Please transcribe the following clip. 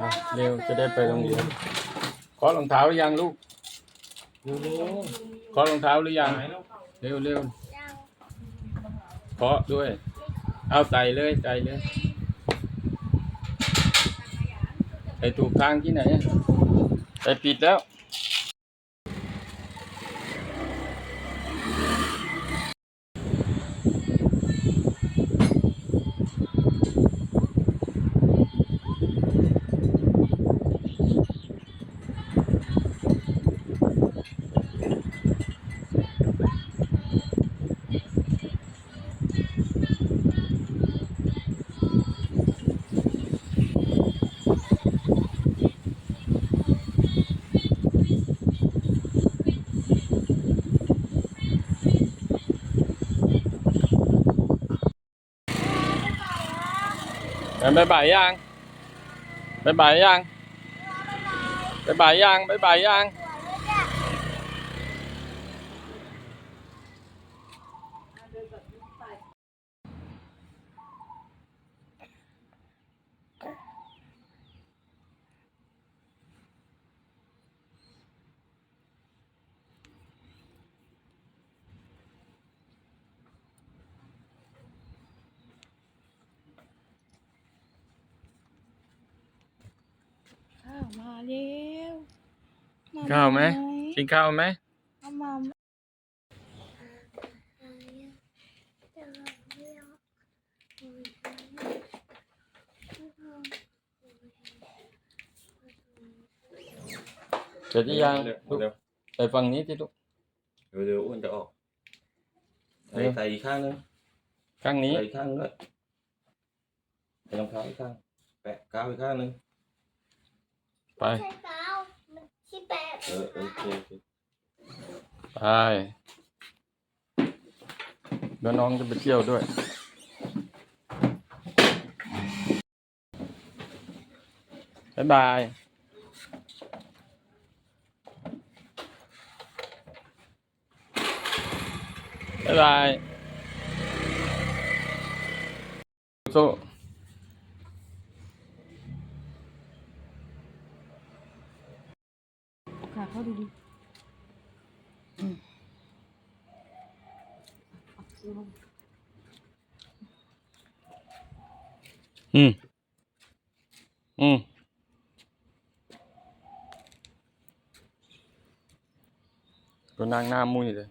อะเร็วจะได้ไปโรงเรียนขอรองเท้าหรือยังลูกขอรองเท้าหรือยังเร็วเร็วขอด้วย เอาใส่เลยใส่เลยใส่ถูกทางที่ไหนอะใส่ผิดแล้ว บายบายยังบายบายยังบายบายยังบายบายยัง มาเร็วข้าวไหมกินข้าวไหมเอามาเสร็จหรือยังเร็วลูกเร็วไปฝั่งนี้ที่ลูกเร็วเร็วอ้วนจะออกใส่เร็วใส่อีกข้างนึงข้างนี้ใส่อีกข้างด้วยใส่รองเท้าอีกข้าง แปะกาวอีกข้างนึง ไป ใช่เปล่ามันที่แปดเออเออโอเคโอเคไปเดี๋ยวน้องจะไปเที่ยวด้วย บ๊ายบาย บ๊ายบายสู้ ค่ะเขาดูดิอืมอืม อืมก็นั่งหน้ามุ้ยเลย